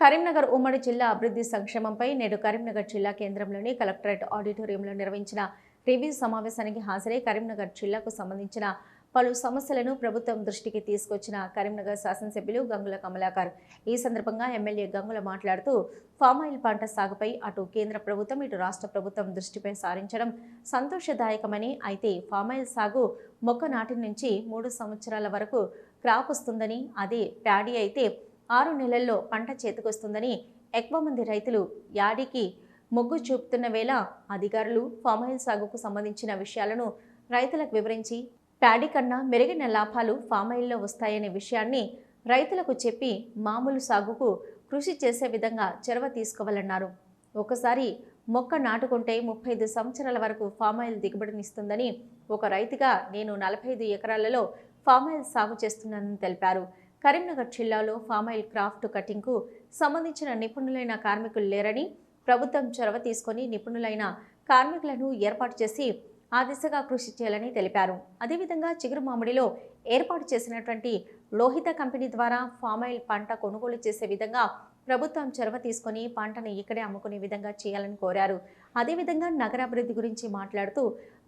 కరీంనగర్ ఉమ్మడి జిల్లా అభివృద్ధి సంక్షేమంపై నేడు కరీంనగర్ జిల్లా కేంద్రంలోని కలెక్టరేట్ ఆడిటోరియంలో నిర్వహించిన రివ్యూ సమావేశానికి హాజరై కరీంనగర్ జిల్లాకు సంబంధించిన పలు సమస్యలను ప్రభుత్వం దృష్టికి తీసుకొచ్చిన కరీంనగర్ శాసనసభ్యులు గంగుల కమలాకర్. ఈ సందర్భంగా ఎమ్మెల్యే గంగుల మాట్లాడుతూ ఫామాయిల్ పంట సాగుపై అటు కేంద్ర ప్రభుత్వం ఇటు రాష్ట్ర ప్రభుత్వం దృష్టిపై సారించడం సంతోషదాయకమని అయితే ఫామాయిల్ సాగు మొక్క నాటి నుంచి మూడు సంవత్సరాల వరకు క్రాప్ వస్తుందని అదే ప్యాడీ అయితే ఆరు నెలల్లో పంట చేతికొస్తుందని ఎక్కువ మంది రైతులు యాడికి మొగ్గు చూపుతున్న వేళ అధికారులు ఫామాయిల్ సాగుకు సంబంధించిన విషయాలను రైతులకు వివరించి ప్యాడీ కన్నా మెరుగైన లాభాలు ఫామాయిల్లో వస్తాయనే విషయాన్ని రైతులకు చెప్పి మామూలు సాగుకు కృషి చేసే విధంగా చొరవ తీసుకోవాలన్నారు. ఒకసారి మొక్క నాటుకుంటే ముప్పై ఐదు సంవత్సరాల వరకు ఫామాయిల్ దిగుబడినిస్తుందని ఒక రైతుగా నేను నలభై ఐదు ఎకరాలలో ఫామాయిల్ సాగు చేస్తున్నానని తెలిపారు. కరీంనగర్ జిల్లాలో ఫామాయిల్ క్రాఫ్ట్ కటింగ్కు సంబంధించిన నిపుణులైన కార్మికులు లేరని ప్రభుత్వం చొరవ తీసుకొని నిపుణులైన కార్మికులను ఏర్పాటు చేసి ఆ దిశగా కృషి చేయాలని తెలిపారు. అదేవిధంగా చిగురు మామిడిలో ఏర్పాటు చేసినటువంటి లోహిత కంపెనీ ద్వారా ఫామాయిల్ పంట కొనుగోలు చేసే విధంగా ప్రభుత్వం చొరవ తీసుకొని పంటను ఇక్కడే అమ్ముకునే విధంగా చేయాలని కోరారు. అదేవిధంగా నగరాభివృద్ధి గురించి మాట్లాడుతూ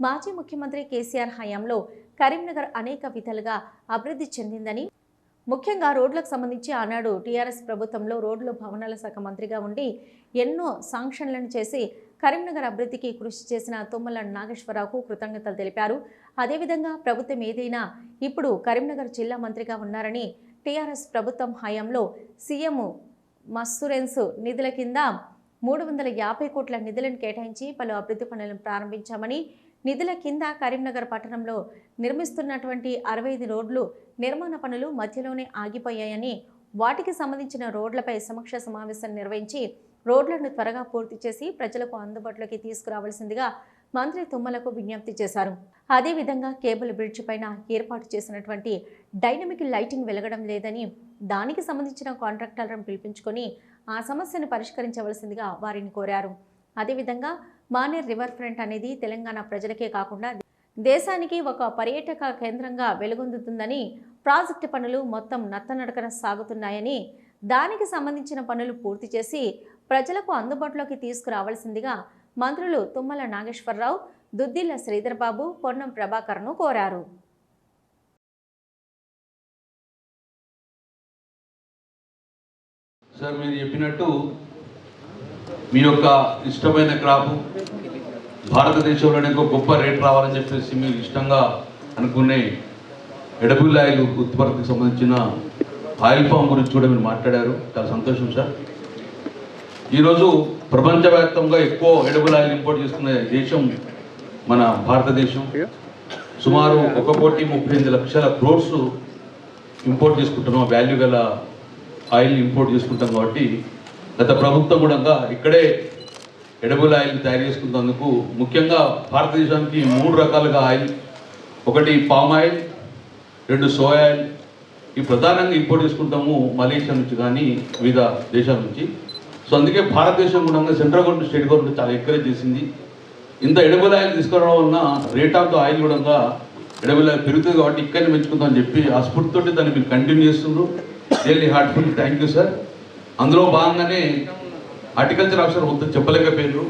మాజీ ముఖ్యమంత్రి కేసీఆర్ హయాంలో కరీంనగర్ అనేక విధాలుగా అభివృద్ధి చెందిందని ముఖ్యంగా రోడ్లకు సంబంధించి ఆనాడు టీఆర్ఎస్ ప్రభుత్వంలో రోడ్లు భవనాల శాఖ మంత్రిగా ఉండి ఎన్నో సాంక్షన్లను చేసి కరీంనగర్ అభివృద్ధికి కృషి చేసిన తుమ్మల నాగేశ్వరరావుకు కృతజ్ఞతలు తెలిపారు. అదేవిధంగా ప్రభుత్వం ఏదైనా ఇప్పుడు కరీంనగర్ జిల్లా మంత్రిగా ఉన్నారని టీఆర్ఎస్ ప్రభుత్వం హయాంలో సీఎం మస్సురెన్స్ నిధుల కింద మూడు వందల యాభై కోట్ల నిధులను కేటాయించి పలు అభివృద్ధి పనులను ప్రారంభించామని నిధుల కింద కరీంనగర్ పట్టణంలో నిర్మిస్తున్నటువంటి అరవై ఐదు రోడ్లు నిర్మాణ పనులు మధ్యలోనే ఆగిపోయాయని వాటికి సంబంధించిన రోడ్లపై సమీక్ష సమావేశం నిర్వహించి రోడ్లను త్వరగా పూర్తి చేసి ప్రజలకు అందుబాటులోకి తీసుకురావాల్సిందిగా మంత్రి తుమ్మలకు విజ్ఞప్తి చేశారు. అదేవిధంగా కేబుల్ బ్రిడ్జ్ పైన ఏర్పాటు చేసినటువంటి డైనమిక్ లైటింగ్ వెలగడం లేదని దానికి సంబంధించిన కాంట్రాక్టర్లను పిలిపించుకొని ఆ సమస్యను పరిష్కరించవలసిందిగా వారిని కోరారు. అదేవిధంగా మానేర్ రివర్ ఫ్రంట్ అనేది తెలంగాణ ప్రజలకే కాకుండా దేశానికి ఒక పర్యాటక కేంద్రంగా వెలుగొందుతుందని ప్రాజెక్టు పనులు మొత్తం నత్తనడకన సాగుతున్నాయని దానికి సంబంధించిన పనులు పూర్తి చేసి ప్రజలకు అందుబాటులోకి తీసుకురావాల్సిందిగా మంత్రులు తుమ్మల నాగేశ్వరరావు దుద్దిల్ల శ్రీధర్బాబు పొన్నం ప్రభాకర్ను కోరారు. సార్ మీరు చెప్పినట్టు మీ యొక్క ఇష్టమైన క్రాపు భారతదేశంలోనే ఒక గొప్ప రేట్ రావాలని చెప్పేసి మీరు ఇష్టంగా అనుకునే ఎడబుల్ ఆయిల్ ఉత్పత్తికి సంబంధించిన ఆయిల్ ఫామ్ గురించి కూడా మీరు మాట్లాడారు. చాలా సంతోషం సార్. ఈరోజు ప్రపంచవ్యాప్తంగా ఎక్కువ ఎడబుల్ ఆయిల్ ఇంపోర్ట్ చేస్తున్న దేశం మన భారతదేశం. సుమారు ఒక కోటి ముప్పై ఎనిమిది లక్షల క్రోర్స్ ఇంపోర్ట్ చేసుకుంటున్నాం. వాల్యూ గల ఆయిల్ ఇంపోర్ట్ చేసుకుంటాం కాబట్టి గత ప్రభుత్వం కూడా ఇక్కడే ఎడబుల్ ఆయిల్ తయారు చేసుకున్నందుకు ముఖ్యంగా భారతదేశానికి మూడు రకాలుగా ఆయిల్ ఒకటి పామ్ ఆయిల్ రెండు సోయా ఆయిల్. ఈ ప్రధానంగా ఇంపోర్ట్ చేసుకుంటాము మలేషియా నుంచి కానీ వివిధ దేశాల నుంచి. సో అందుకే భారతదేశం కూడా సెంట్రల్ గవర్నమెంట్ స్టేట్ గవర్నమెంట్ చాలా ఎంకరేజ్ చేసింది. ఇంత ఎడబుల్ ఆయిల్ తీసుకురావడం వలన రేట్ ఆఫ్ ద ఆయిల్ కూడా ఎడబుల్ ఆయిల్ పెరుగుతుంది కాబట్టి ఇక్కడనే పెంచుకుందామని చెప్పి ఆ స్ఫూర్తితోటి దాన్ని మీరు కంటిన్యూ చేస్తున్నారు. Really heartful thank you sir అందులో భాగంగానే హార్టికల్చర్ ఆఫీసర్ వద్ద చెప్పలేకపోయారు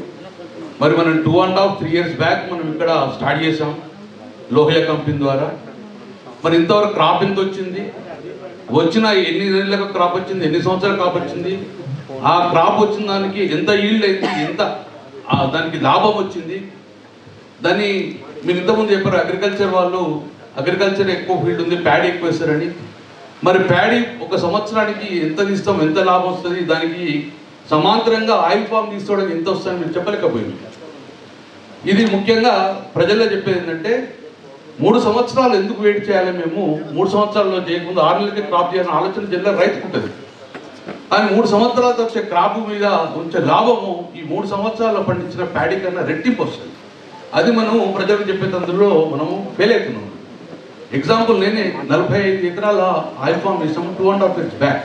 మరి మనం two and half three years back మనం ఇక్కడ స్టార్ట్ చేసాం లోహియా కంపెనీ ద్వారా. మరి ఇంతవరకు క్రాప్ ఎంత వచ్చింది? వచ్చిన ఎన్ని నెలలకు క్రాప్ వచ్చింది? ఎన్ని సంవత్సరాల క్రాప్ వచ్చింది? ఆ క్రాప్ వచ్చిన దానికి ఎంత ఈల్డ్ అయింది? ఎంత దానికి లాభం వచ్చింది? దాన్ని మీరు ఇంతకుముందు చెప్పారు అగ్రికల్చర్ వాళ్ళు అగ్రికల్చర్ ఎక్కువ ఫీల్డ్ ఉంది ప్యాడ్ ఎక్కువ వేస్తారని. మరి ప్యాడీ ఒక సంవత్సరానికి ఎంత తీస్తాం ఎంత లాభం వస్తుంది దానికి సమాంతరంగా ఆయిల్ ఫామ్ తీసుకోవడానికి ఎంత వస్తుందని మీరు చెప్పలేకపోయింది ఇది ముఖ్యంగా ప్రజల్లో చెప్పేది ఏంటంటే మూడు సంవత్సరాలు ఎందుకు వెయిట్ చేయాలి మేము? మూడు సంవత్సరాల్లో చేయకముందు ఆరు నెలలకి క్రాప్ చేయాలని ఆలోచన జిల్లా రైతుకు ఉంటుంది. కానీ మూడు సంవత్సరాలతో వచ్చే క్రాప్ మీద వచ్చే లాభము ఈ మూడు సంవత్సరాల్లో పండించిన ప్యాడీ కన్నా రెట్టింపు వస్తుంది. అది మనం ప్రజలకు చెప్పేటందులో మనము ఫెయిల్ అవుతున్నాం. ఎగ్జాంపుల్ నేనే నలభై ఐదు ఎకరాల ఆయిల్ ఫామ్ వేసాము two and half years back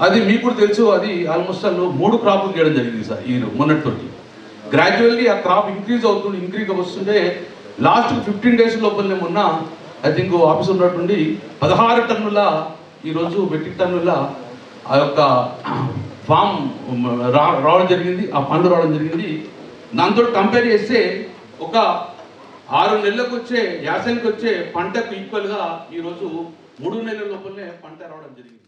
అది మీకు కూడా తెలుసు అది ఆల్మోస్ట్ అల్లు మూడు క్రాపులు చేయడం జరిగింది సార్ ఈ మొన్నటితోటి. గ్రాడ్యువల్లీ ఆ క్రాప్ ఇంక్రీజ్ అవుతుంది ఇంక్రీజ్ వస్తుంటే లాస్ట్ ఫిఫ్టీన్ డేస్ లోపలనే మొన్న ఐ థింక్ ఆఫీస్ ఉన్నట్టుండి పదహారు టన్నుల ఈరోజు మెట్రిక్ టన్నుల ఆ యొక్క ఫామ్ రా రావడం జరిగింది ఆ పండ్లు రావడం జరిగింది. దాంతో కంపేర్ చేస్తే ఒక ఆరు నెలలకు వచ్చే యాసనికి వచ్చే పంటకు ఈక్వల్గా ఈరోజు మూడు నెలల లోపలనే పంట రావడం జరిగింది.